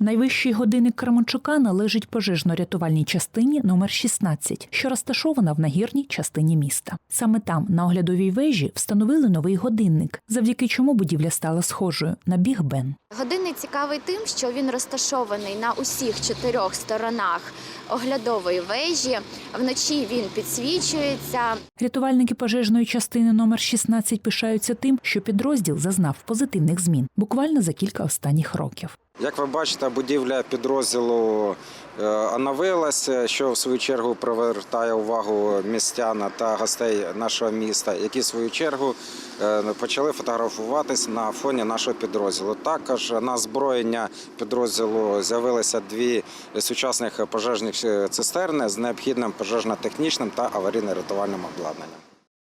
Найвищий годинник Кременчука належить пожежно-рятувальній частині номер 16, що розташована в нагірній частині міста. Саме там, на оглядовій вежі, встановили новий годинник, завдяки чому будівля стала схожою на біг Бен. Годинник цікавий тим, що він розташований на усіх чотирьох сторонах оглядової вежі. Вночі він підсвічується. Рятувальники пожежної частини номер 16 пишаються тим, що підрозділ зазнав позитивних змін буквально за кілька останніх років. Як ви бачите, будівля підрозділу е, оновилася, що в свою чергу привертає увагу містян та гостей нашого міста, які в свою чергу е, почали фотографуватись на фоні нашого підрозділу. Також на озброєння підрозділу з'явилися дві сучасних пожежних е, цистерни з необхідним пожежно-технічним та аварійно-рятувальним обладнанням.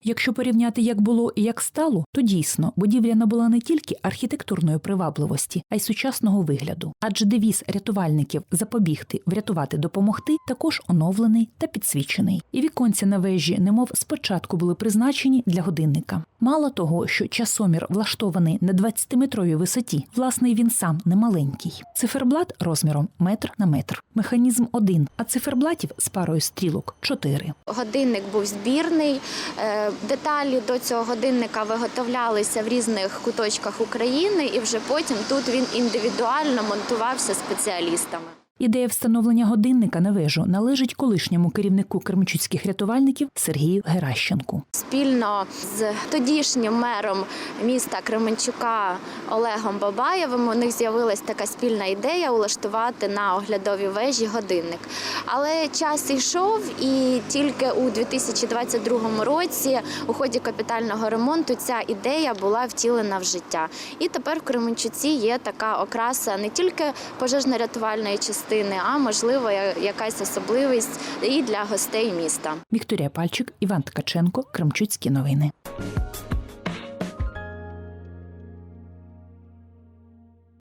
Якщо порівняти, як було і як стало, то дійсно будівля набула не тільки архітектурної привабливості, а й сучасного вигляду. Адже девіз рятувальників запобігти, врятувати, допомогти також оновлений та підсвічений. І віконці на вежі, немов спочатку були призначені для годинника. Мало того, що часомір влаштований на 20-метровій висоті, власний він сам немаленький. Циферблат розміром метр на метр. Механізм один, а циферблатів з парою стрілок чотири. Годинник був збірний. Е, Деталі до цього годинника виготовлялися в різних куточках України, і вже потім тут він індивідуально монтувався спеціалістами. Ідея встановлення годинника на вежу належить колишньому керівнику кременчуцьких рятувальників Сергію Геращенку. Спільно з тодішнім мером міста Кременчука Олегом Бабаєвим у них з'явилась така спільна ідея улаштувати на оглядовій вежі годинник. Але час йшов, і тільки у 2022 році, у ході капітального ремонту, ця ідея була втілена в життя. І тепер в Кременчуці є така окраса не тільки пожежно-рятувальної частини, а можливо якась особливість і для гостей міста. Вікторія Пальчик, Іван Ткаченко, Кремчуцькі новини.